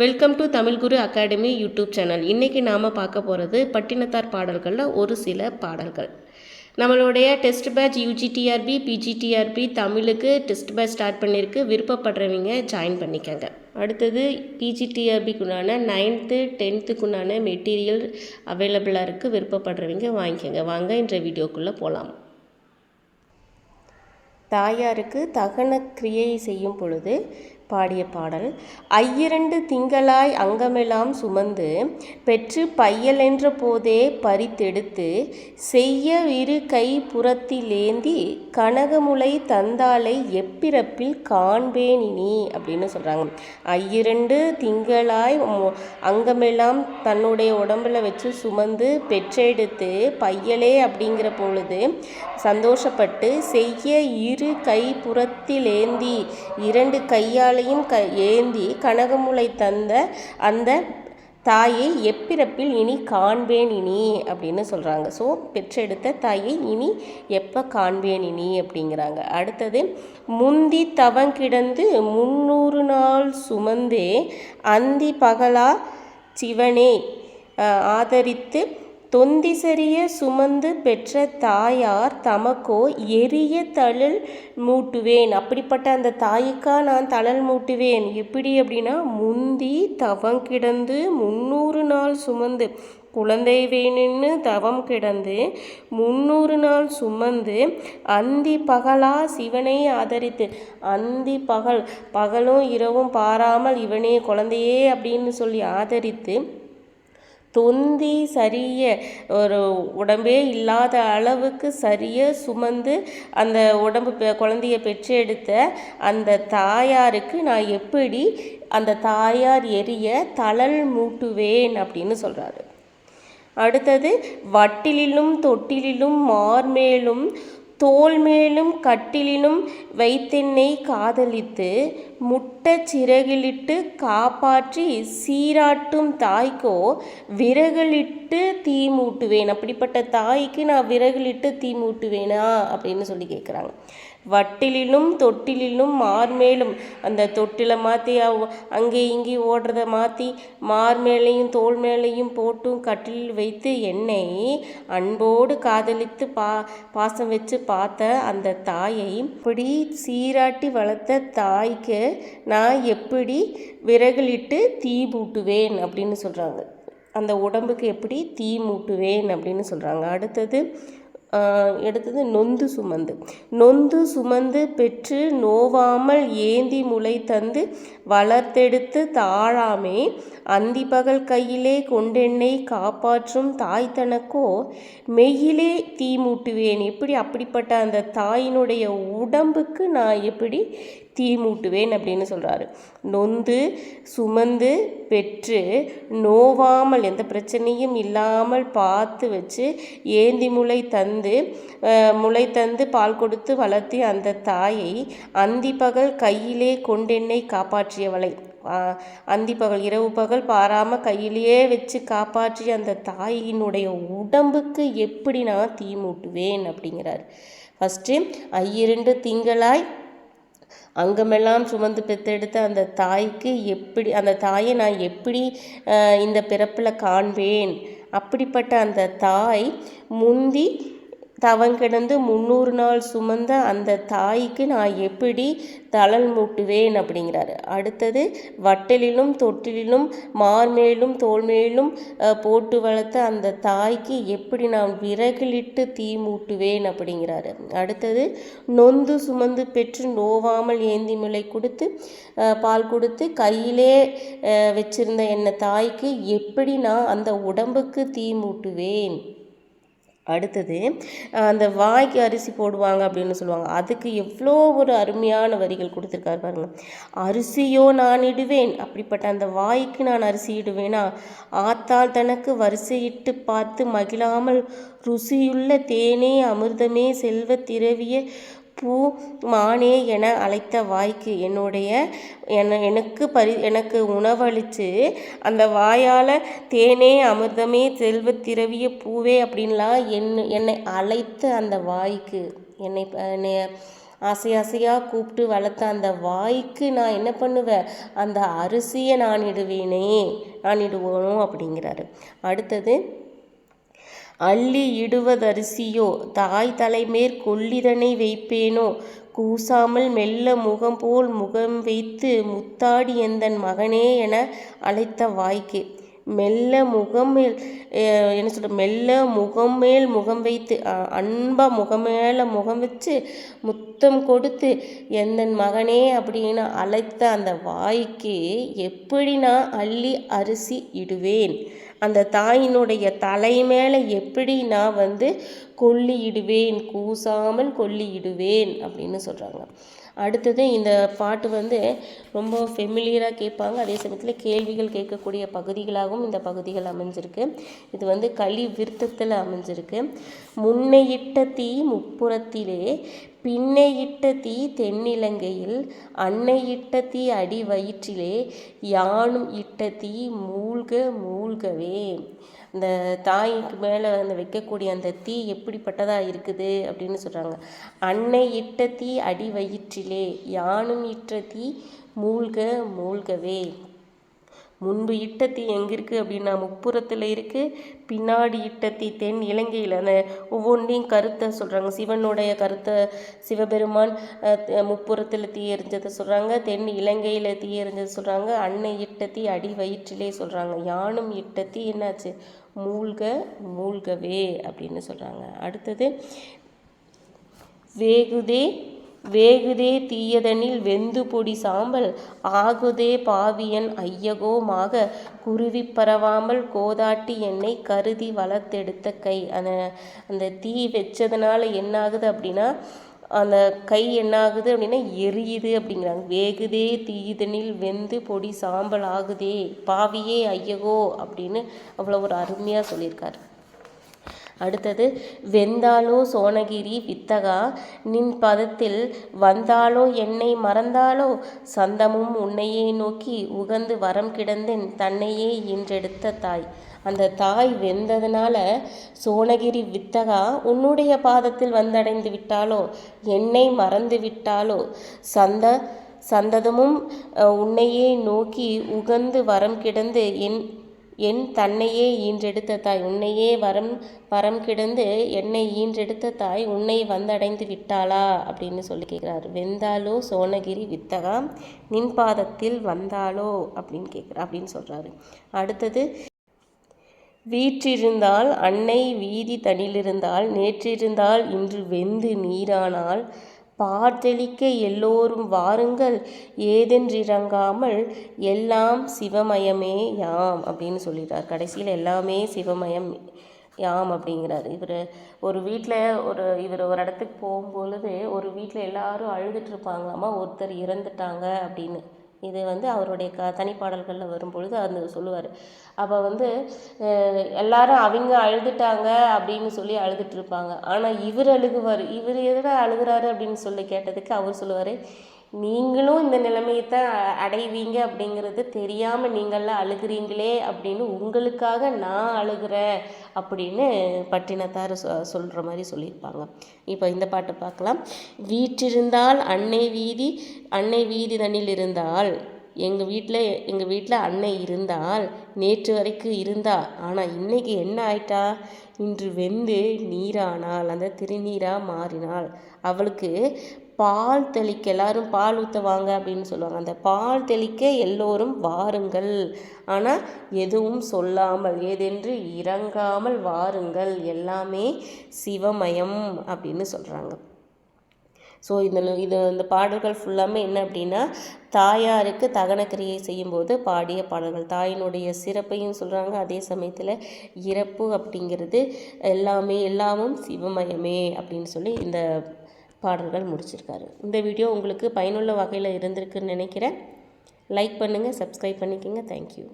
Welcome to Tamil Guru academy YouTube channel இன்றைக்கி நாம் பார்க்க போகிறது பட்டினத்தார் பாடல்களில் ஒரு சில பாடல்கள். நம்மளுடைய டெஸ்ட் பேட்ச் யூஜிடிஆர்பி பிஜிடிஆர்பி தமிழுக்கு டெஸ்ட் பேட்ச் ஸ்டார்ட் பண்ணியிருக்கு விருப்பப்படுறவங்க ஜாயின் பண்ணிக்கோங்க. அடுத்தது பிஜிடிஆர்பிக்குண்டான நைன்த்து டென்த்துக்குண்டான மெட்டீரியல் அவைலபிளாக இருக்குது விருப்பப்படுறவங்க வாங்கிக்கோங்க. வாங்க இன்ற வீடியோக்குள்ளே போகலாம் தாயாருக்கு தகன கிரியை செய்யும் பொழுது பாடிய பாடல் ஐயிரண்டு திங்களாய் அங்கமெல்லாம் சுமந்து பெற்று பையலென்ற போதே பறித்தெடுத்து செய்ய இரு கை புறத்திலேந்தி கனகமுலை தந்தாலை எப்பிறப்பில் காண்பேனினி அப்படின்னு சொல்கிறாங்க ஐயிரண்டு திங்களாய் அங்கமெல்லாம் தன்னுடைய உடம்புல வச்சு சுமந்து பெற்றெடுத்து பையலே அப்படிங்கிற பொழுது சந்தோஷப்பட்டு செய்ய இரு கை புறத்திலேந்தி இரண்டு கையால் கைகளையும் க ஏந்தி கனகமுலை தந்த அந்த தாயை எப்பிறப்பில் இனி காண்பேன் இனி அப்படின்னு சொல்கிறாங்க ஸோ பெற்றெடுத்த தாயை இனி எப்போ காண்பேன் இனி அப்படிங்கிறாங்க. அடுத்தது முந்தி தவங்கிடந்து முன்னூறு நாள் சுமந்தே அந்தி பகலா சிவனே ஆதரித்து தொந்திசரிய சுமந்து பெற்ற தாயார் தமக்கோ எரிய தழல் மூட்டுவேன். அப்படிப்பட்ட அந்த தாய்க்கா நான் தழல் மூட்டுவேன். எப்படி அப்படின்னா முந்தி தவம் கிடந்து முந்நூறு நாள் சுமந்து குழந்தை வேணுன்னு தவம் கிடந்து முந்நூறு நாள் சுமந்து அந்தி பகலா சிவனை ஆதரித்து அந்தி பகல் பகலும் இரவும் பாராமல் இவனே குழந்தையே அப்படின்னு சொல்லி ஆதரித்து தொந்தி சரிய ஒரு உடம்பே இல்லாத அளவுக்கு சரிய சுமந்து அந்த உடம்பு குழந்தைய பெற்றெடுத்த அந்த தாயாருக்கு நான் எப்படி அந்த தாயார் எரிய தளல் மூட்டுவேன் அப்படின்னு சொல்கிறாரு அடுத்தது வட்டிலிலும் தொட்டிலிலும் மார்மேலும் தோல் மேலும் கட்டிலிலும் வைத்தென்னை காதலித்து முட்டை சிறகிலிட்டு காப்பாற்றி சீராட்டும் தாய்க்கோ விறகுலிட்டு தீ மூட்டுவேன். அப்படிப்பட்ட தாய்க்கு நான் விறகுலிட்டு தீ மூட்டுவேனா? அப்படின்னு சொல்லி கேட்குறாங்க வட்டிலிலும் தொட்டிலிலும் மார்மேலும் அந்த தொட்டில மாற்றி அங்கே இங்கே ஓடுறத மாற்றி மார்மேலையும் தோல் மேலையும் போட்டும் கட்டிலில் வைத்து என்னை அன்போடு காதலித்து பா பாசம் வச்சு பார்த்த அந்த தாயை இப்படி சீராட்டி வளர்த்த தாய்க்கு நான் எப்படி விறகுலிட்டு தீ மூட்டுவேன் அப்படின்னு சொல்கிறாங்க அந்த உடம்புக்கு எப்படி தீ மூட்டுவேன் அப்படின்னு சொல்கிறாங்க அடுத்தது எடுத்தது நொந்து சுமந்து. நொந்து சுமந்து பெற்று நோவாமல் ஏந்தி முளை தந்து வளர்த்தெடுத்து தாழாமே அந்தி பகல் கையிலே கொண்டெண்ணை காப்பாற்றும் தாய் தனக்கோ மெய்யிலே தீ மூட்டுவேன். எப்படி அப்படிப்பட்ட அந்த தாயினுடைய உடம்புக்கு நான் எப்படி தீ மூட்டுவேன் அப்படின்னு சொல்கிறாரு நொந்து சுமந்து பெற்று நோவாமல் எந்த பிரச்சனையும் இல்லாமல் பார்த்து வச்சு ஏந்தி முளை தந்து முளை தந்து பால் கொடுத்து வளர்த்தி அந்த தாயை அந்தி பகல் கையிலே கொண்டெண்ணை காப்பாற்றியவளை. அந்தி பகல் இரவு பகல் பாராமல் கையிலேயே வச்சு காப்பாற்றி அந்த தாயினுடைய உடம்புக்கு எப்படி நான் தீ மூட்டுவேன் அப்படிங்கிறார். ஃபஸ்ட்டு ஐயிரண்டு திங்களாய் அங்கமெல்லாம் சுமந்து பெற்றெடுத்த அந்த தாய்க்கு எப்படி அந்த தாயை நான் எப்படி இந்த பிறப்பில் காண்பேன்? அப்படிப்பட்ட அந்த தாய் முந்தி தவங்கிடந்து முந்நூறு நாள் சுமந்த அந்த தாய்க்கு நான் எப்படி தளல் மூட்டுவேன் அப்படிங்கிறாரு. அடுத்தது வட்டலிலும் தொட்டிலும் மார்மேலும் தோல்மேலும் போட்டு வளர்த்த அந்த தாய்க்கு எப்படி நான் விறகிலிட்டு தீ மூட்டுவேன் அப்படிங்கிறாரு. அடுத்தது நொந்து சுமந்து பெற்று நோவாமல் ஏந்தி மிளை கொடுத்து பால் கொடுத்து கையிலே வச்சிருந்த என்ன தாய்க்கு எப்படி நான் அந்த உடம்புக்கு தீ மூட்டுவேன்? அடுத்தது அந்த வாய்க்கு அரிசி போடுவாங்க அப்படின்னு சொல்லுவாங்க. அதுக்கு எவ்வளோ ஒரு அருமையான வரிகள் கொடுத்துருக்காரு பாருங்க. அரிசியோ நான் இடுவேன். அப்படிப்பட்ட அந்த வாய்க்கு நான் அரிசி இடுவேனா? ஆத்தால் தனக்கு வரிசையிட்டு பார்த்து மகிழாமல் ருசியுள்ள தேனே அமிர்தமே செல்வ திரவிய பூ மானே என அழைத்த வாய்க்கு என்னுடைய என எனக்கு பரி எனக்கு உணவளித்து அந்த வாயால் தேனே அமிர்தமே செல்வத்திரவிய பூவே அப்படின்லாம் என் என்னை அழைத்த அந்த வாய்க்கு என்னை என்னை ஆசை ஆசையாக கூப்பிட்டு வளர்த்த அந்த வாய்க்கு நான் என்ன பண்ணுவேன்? அந்த அரிசியை நான் இடுவேனே நான் இடுவோம் அப்படிங்கிறாரு. அடுத்தது அள்ளி இடுவதரிசியோ தாய் தலைமேற் கொள்ளிதனை வைப்பேனோ? கூசாமல் மெல்ல முகம் போல் முகம் வைத்து முத்தாடி எந்தன் மகனே என அழைத்த வாய்க்கு. மெல்ல முகம் மேல் என்ன சொல்ற மெல்ல முகம் மேல் முகம் வைத்து அன்பாக முகம் மேல முகம் வச்சு முத்தம் கொடுத்து எந்தன் மகனே அப்படின்னு அழைத்த அந்த வாய்க்கு எப்படி நான் அள்ளி அரிசி இடுவேன்? அந்த தாயினுடைய தலை மேலே எப்படி நான் வந்து கொல்லி இடுவேன் கூசாமல் கொல்லி இடுவேன் அப்படின்னு சொல்கிறாங்க அடுத்தது இந்த பாட்டு வந்து ரொம்ப ஃபெமிலியராக கேட்பாங்க. அதே சமயத்தில் கேள்விகள் கேட்கக்கூடிய பகுதிகளாகவும் இந்த பகுதிகள் அமைஞ்சிருக்கு. இது வந்து களி விருத்தத்தில் அமைஞ்சிருக்கு. முன்னையிட்ட தீ முப்புறத்திலே பின்னையிட்ட தீ தென்னிலங்கையில் அன்னையிட்ட தீ அடி வயிற்றிலே யானும் இட்ட தீ மூழ்க மூழ்கவே. இந்த தாய்க்கு மேலே அந்த வைக்கக்கூடிய அந்த தீ எப்படிப்பட்டதாக இருக்குது அப்படின்னு சொல்கிறாங்க அன்னை இட்ட தீ அடி வயிற்றிலே யானும் இட்ட தீ மூழ்க மூழ்கவே. முன்பு இட்டத்தி எங்கே இருக்குது அப்படின்னா முப்புறத்தில் இருக்குது பின்னாடி இட்டத்தி தென் இலங்கையில். அந்த ஒவ்வொன்றையும் கருத்தை சொல்கிறாங்க சிவனுடைய கருத்தை சிவபெருமான் முப்புறத்தில் தீ எறிஞ்சதை சொல்கிறாங்க தென் இலங்கையில் தீ எறிஞ்சதை சொல்கிறாங்க அன்னை இட்டத்தி அடி வயிற்றிலே சொல்கிறாங்க யானும் இட்டத்தி என்னாச்சு? மூழ்க மூழ்கவே அப்படின்னு சொல்கிறாங்க அடுத்தது வேகுதே வேகுதே தீயதனில் வெந்து பொடி சாம்பல் ஆகுதே பாவியன் ஐயகோமாக குருவி பரவாமல் கோதாட்டி என்னை கருதி வளர்த்தெடுத்த கை. அந்த அந்த தீ வச்சதுனால என்ன ஆகுது அப்படின்னா அந்த கை என்ன ஆகுது அப்படின்னா எரியுது அப்படிங்கிறாங்க. வேகுதே தீயதனில் வெந்து பொடி சாம்பல் ஆகுதே பாவியே ஐயகோ அப்படின்னு அவ்வளோ ஒரு அருமையாக சொல்லியிருக்காரு. அடுத்தது வெந்தாலோ சோனகிரி வித்தகா? நின் பதத்தில் வந்தாலோ என்னை மறந்தாலோ? சந்தமும் உன்னையே நோக்கி உகந்து வரம் கிடந்தேன் தன்னையே என்றெடுத்த தாய். அந்த தாய் வெந்ததுனால சோனகிரி வித்தகா உன்னுடைய பாதத்தில் வந்தடைந்து விட்டாலோ? என்னை மறந்து விட்டாலோ? சந்த சந்ததமும் உன்னையே நோக்கி உகந்து வரம் கிடந்து என் என் தன்னையே ஈன்றெடுத்த தாய் உன்னையே வரம் வரம் கிடந்து என்னை ஈன்றெடுத்த தாய் உன்னை வந்தடைந்து விட்டாளா? அப்படின்னு சொல்லி கேட்குறாரு வெந்தாலோ சோனகிரி வித்தகா நின் பாதத்தில் வந்தாலோ அப்படின்னு கேட்குற அப்படின்னு சொல்கிறாரு அடுத்தது வீற்றிருந்தால் அன்னை வீதி தனிலிருந்தால் நேற்றிருந்தால் இன்று வெந்து நீரானால் பார்த்தெளிக்க எல்லோரும் வாருங்கள். ஏதென்றிறங்காமல் எல்லாம் சிவமயமே யாம் அப்படின்னு சொல்லிட்டார். கடைசியில் எல்லாமே சிவமயம் யாம் அப்படிங்கிறார். இவர் ஒரு வீட்டில் ஒரு இவர் ஒரு இடத்துக்கு போகும்பொழுது ஒரு வீட்டில் எல்லாரும் அழுதுட்டு இருப்பாங்களாமா? ஒருத்தர் இறந்துட்டாங்க அப்படின்னு. இது வந்து அவருடைய க தனிப்பாடல்களில் வரும்பொழுது அந்த சொல்லுவார். அப்போ வந்து எல்லாரும் அவங்க அழுதுட்டாங்க அப்படின்னு சொல்லி அழுதுட்டு இருப்பாங்க. ஆனால் இவர் அழுகுவார். இவர் எதுடா அழுகுறாரு அப்படின்னு சொல்லி கேட்டதுக்கு அவர் சொல்லுவார் நீங்களும் இந்த நிலைமையை தான் அடைவீங்க அப்படிங்கிறது தெரியாமல் நீங்கள்லாம் அழுகுறீங்களே அப்படின்னு உங்களுக்காக நான் அழுகிறேன் அப்படின்னு பட்டினத்தார் சொ சொல்கிற மாதிரி சொல்லியிருப்பாங்க. இப்போ இந்த பாட்டு பார்க்கலாம். வீற்றிருந்தால் அன்னை வீதி அன்னை வீதி தண்ணில் இருந்தால் எங்கள் வீட்டில் எங்கள் வீட்டில் அன்னை இருந்தால் நேற்று வரைக்கும் இருந்தா ஆனால் இன்னைக்கு என்ன ஆயிட்டா? இன்று வெந்து நீரானாள் அந்த திருநீராக மாறினாள் அவளுக்கு பால் தெளிக்க எல்லாரும் பால் ஊற்றுவாங்க அப்படின்னு சொல்லுவாங்க. அந்த பால் தெளிக்க எல்லோரும் வாருங்கள். ஆனால் எதுவும் சொல்லாமல் ஏதென்று இறங்காமல் வாருங்கள். எல்லாமே சிவமயம் அப்படின்னு சொல்கிறாங்க ஸோ இந்த இது இந்த பாடல்கள் ஃபுல்லாமே என்ன அப்படின்னா தாயாருக்கு தகனக்கிரியை செய்யும்போது பாடிய பாடல்கள். தாயினுடைய சிறப்பையும் சொல்கிறாங்க அதே சமயத்தில் இறப்பு அப்படிங்கிறது எல்லாமே எல்லாமும் சிவமயமே அப்படின்னு சொல்லி இந்த பாடல்கள் முடிச்சிருக்காரு. இந்த வீடியோ உங்களுக்கு பயனுள்ள வகையில் இருந்திருக்குன்னு நினைக்கிறேன். லைக் பண்ணுங்கள் சப்ஸ்கிரைப் பண்ணிக்கோங்க. தேங்க்யூ